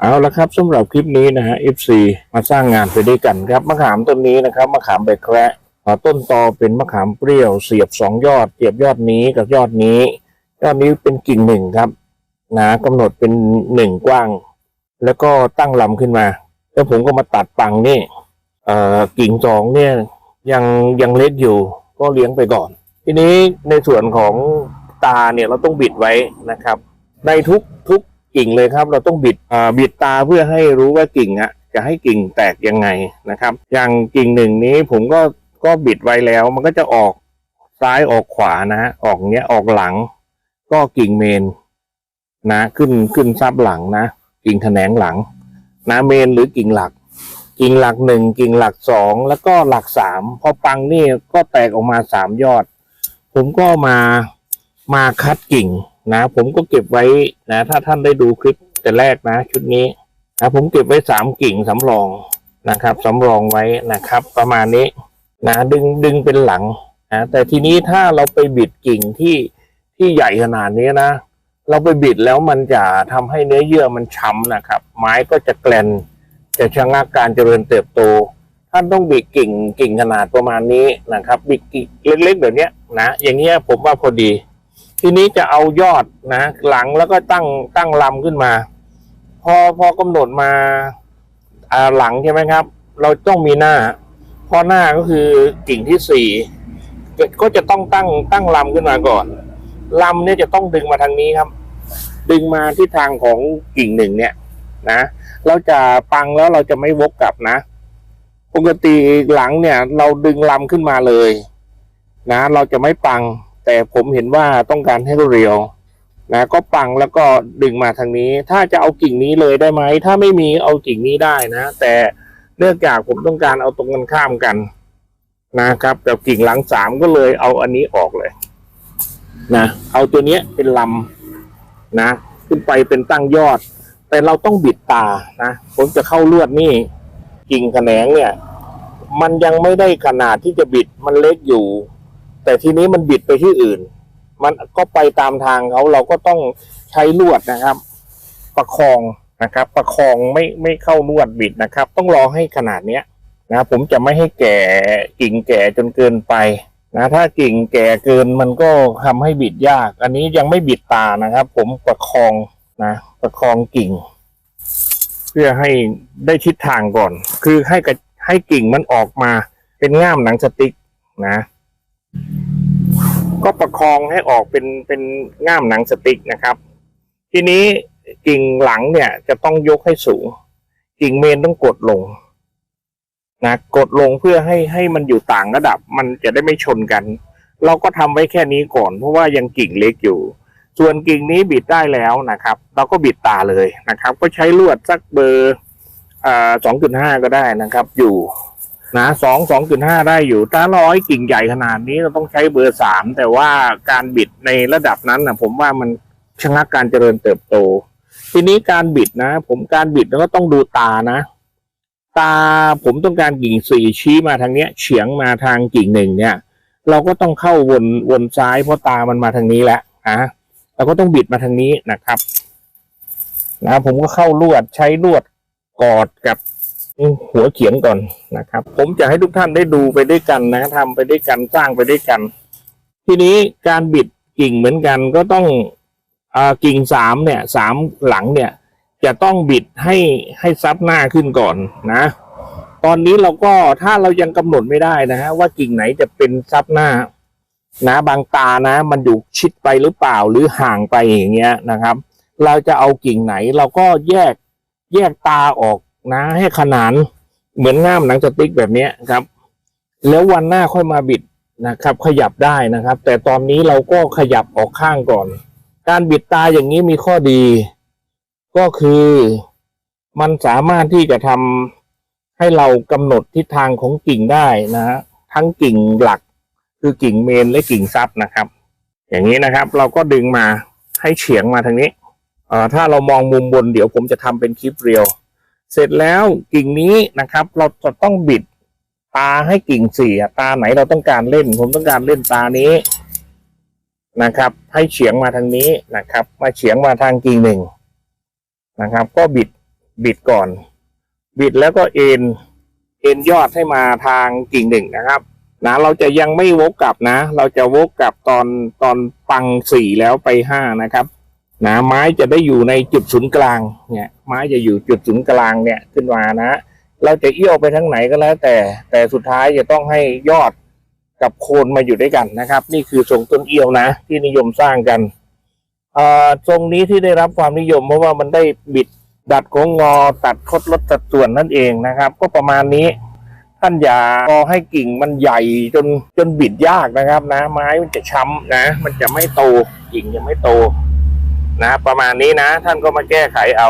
เอาละครับสำหรับคลิปนี้นะฮะ FC มาสร้างงานไปด้วยกันครับมะขามต้นนี้นะครับมะขามใบแคระต้นตอเป็นมะขามเปรี้ยวเสียบสองยอดเสียบยอดนี้กับยอดนี้ยอดนี้เป็นกิ่งหนึ่งครับนะกำหนดเป็นหนึ่งกว้าง แล้วก็ตั้งลำขึ้นมา แล้วผมก็มาตัดปังนี่เอ่อกิ่งสองเนี่ยยังยังเล็กอยู่ก็เลี้ยงไปก่อน ทีนี้ในส่วนของตาเนี่ยเราต้องบิดไว้นะครับ ในทุกทุก กิ่งเลยครับ เราต้องบิดอ่าบิดตาเพื่อให้รู้ว่ากิ่งอะจะให้กิ่งแตกยังไงนะครับ อย่างกิ่งหนึ่งนี้ผมก็ก็บิดไว้แล้วมันก็จะออกซ้ายออกขวานะฮะออกเนี้ยออกหลัง ก็กิ่งเมนนะ ขึ้นขึ้นซับหลังนะ กิ่งแขนงหลัง นะเมนหรือกิ่งหลัก กิ่งหลักหนึ่งกิ่งหลักสองแล้วก็หลักสามพอปังนี่ก็แตกออกมาสามยอด ผมก็มามาคัดกิ่ง นะผมก็เก็บไว้นะ ถ้าท่านได้ดูคลิปแต่แรกนะ ชุดนี้นะผมเก็บไว้สามกิ่งสำรองนะครับสำรองไว้นะครับ ประมาณนี้นะดึงดึงเป็นหลังนะแต่ทีนี้ถ้าเราไปบิดกิ่งที่ที่ใหญ่ขนาดนี้นะ เราไปบิดแล้วมันจะทำให้เนื้อเยื่อมันช้ำนะครับ ไม้ก็จะแกลนจะชะงักการเจริญเติบโต ท่านต้องบิดกิ่งกิ่งขนาดประมาณนี้นะครับ บิดกิ่งเล็กๆแบบนี้นะอย่างเงี้ยผมว่าพอดี ทีนี้จะเอายอดนะหลังแล้วก็ตั้งตั้งลำขึ้นมา พอพอกำหนดมาอ่าหลังใช่ไหมครับ เราต้องมีหน้า พอหน้าก็คือกิ่งที่สี่ก็ก็จะต้องตั้งตั้งลำขึ้นมาก่อนลำเนี่ยจะต้องดึงมาทางนี้ครับ ดึงมาที่ทางของกิ่งหนึ่งเนี่ยนะเราจะปังแล้วเราจะไม่วกกลับนะ ปกติหลังเนี่ย เราดึงลำขึ้นมาเลย นะ เราจะไม่ปัง แต่ผมเห็นว่าต้องการให้เรียวนะก็ปังแล้วก็ดึงมาทางนี้ ถ้าจะเอากิ่งนี้เลยได้ไหม ถ้าไม่มีเอากิ่งนี้ได้นะ แต่เนื่องจากผมต้องการเอาตรงกันข้ามกันนะครับแต่กิ่งหลังสามก็เลยเอาอันนี้ออกเลยนะเอาตัวเนี้ยเป็นลำนะ ขึ้นไปเป็นตั้งยอด แต่เราต้องบิดตานะผมจะเข้าลวดนี่กิ่งแขนงเนี่ย มันยังไม่ได้ขนาดที่จะบิดมันเล็กอยู่ แต่ทีนี้มันบิดไปที่อื่น มันก็ไปตามทางเขาเราก็ต้องใช้ลวดนะครับ ประคองนะครับ ประคองไม่ไม่เข้าลวดบิดนะครับ ต้องรอให้ขนาดเนี้ยนะผมจะไม่ให้แก่กิ่งแก่จนเกินไปนะถ้ากิ่งแก่เกินมันก็ทำให้บิดยาก อันนี้ยังไม่บิดตานะครับ ผมประคองนะประคองกิ่ง เพื่อให้ได้ทิศทางก่อน คือให้กระให้กิ่งมันออกมาเป็นง่ามหนังสติ๊กนะ ก็ประคองให้ออกเป็นเป็นง่ามหนังสติ๊กนะครับ ทีนี้กิ่งหลังเนี่ยจะต้องยกให้สูง กิ่งเมนต้องกดลงนะกดลงเพื่อให้ให้มันอยู่ต่างระดับ มันจะได้ไม่ชนกัน เราก็ทำไว้แค่นี้ก่อน เพราะว่ายังกิ่งเล็กอยู่ ส่วนกิ่งนี้บิดได้แล้วนะครับ เราก็บิดตาเลยนะครับ ก็ใช้ลวดสักเบอร์สองจุดห้าก็ได้นะครับ อยู่ นะสองสองจุดห้าได้อยู่ ถ้าร้อยกิ่งใหญ่ขนาดนี้เราต้องใช้เบอร์สามแต่ว่าการบิดในระดับนั้นนะผมว่ามันชะงักการเจริญเติบโต ทีนี้การบิดนะ ผมการบิดแล้วก็ต้องดูตานะ ตาผมต้องการกิ่งสี่ชี้มาทางเนี้ย เฉียงมาทางกิ่งหนึ่งเนี่ย เราก็ต้องเข้าวนวนซ้ายเพราะตามันมาทางนี้แหละนะเราก็ต้องบิดมาทางนี้นะครับนะผมก็เข้าลวดใช้ลวดกอดกับ หัวเขียงก่อนนะครับ ผมจะให้ทุกท่านได้ดูไปด้วยกันนะทำไปด้วยกันสร้างไปด้วยกัน ทีนี้การบิดกิ่งเหมือนกันก็ต้องอ่ากิ่งสามเนี่ยสามหลังเนี่ย จะต้องบิดให้ให้ซับหน้าขึ้นก่อนนะ ตอนนี้เราก็ถ้าเรายังกำหนดไม่ได้นะฮะว่ากิ่งไหนจะเป็นซับหน้า นะบางตานะ มันอยู่ชิดไปหรือเปล่าหรือห่างไปอย่างเงี้ยนะครับ เราจะเอากิ่งไหนเราก็แยกแยกตาออก นะให้ขนานเหมือนง่ามหนังสติ๊กแบบนี้ครับ แล้ววันหน้าค่อยมาบิดนะครับ ขยับได้นะครับ แต่ตอนนี้เราก็ขยับออกข้างก่อน การบิดตาอย่างนี้มีข้อดี ก็คือมันสามารถที่จะทำให้เรากำหนดทิศทางของกิ่งได้นะฮะทั้งกิ่งหลักคือกิ่งเมนและกิ่งซับนะครับ อย่างนี้นะครับ เราก็ดึงมาให้เฉียงมาทางนี้ถ้าเรามองมุมบนเดี๋ยวผมจะทำเป็นคลิปเรียว เสร็จแล้วกิ่งนี้นะครับ เราจะต้องบิดตาให้กิ่งสี่ตาไหนเราต้องการเล่น ผมต้องการเล่นตานี้นะครับ ให้เฉียงมาทางนี้นะครับ มาเฉียงมาทางกิ่งหนึ่งนะครับ ก็บิดบิดก่อน บิดแล้วก็เอ็นเอ็นยอดให้มาทางกิ่งหนึ่งนะครับนะเราจะยังไม่วกกลับนะ เราจะวกกลับตอนตอนปังสี่แล้วไปห้านะครับ นะไม้จะได้อยู่ในจุดศูนย์กลางเนี่ยไม้จะอยู่จุดศูนย์กลางเนี่ยขึ้นมานะเราจะเอี้ยวไปทั้งไหนก็แล้ว แต่แต่สุดท้ายจะต้องให้ยอดกับโคนมาอยู่ด้วยกันนะครับ นี่คือทรงต้นเอี้ยวนะ ที่นิยมสร้างกันอ่อทรงนี้ที่ได้รับความนิยมเพราะว่ามันได้บิดดัดโค้งงอตัดคดลดสัดส่วนนั่นเองนะครับ ก็ประมาณนี้ ท่านอย่ารอให้กิ่งมันใหญ่จนจนบิดยากนะครับนะ ไม้มันจะช้ำนะ มันจะไม่โตกิ่งยังไม่โต นะประมาณนี้นะ ท่านก็มาแก้ไขเอา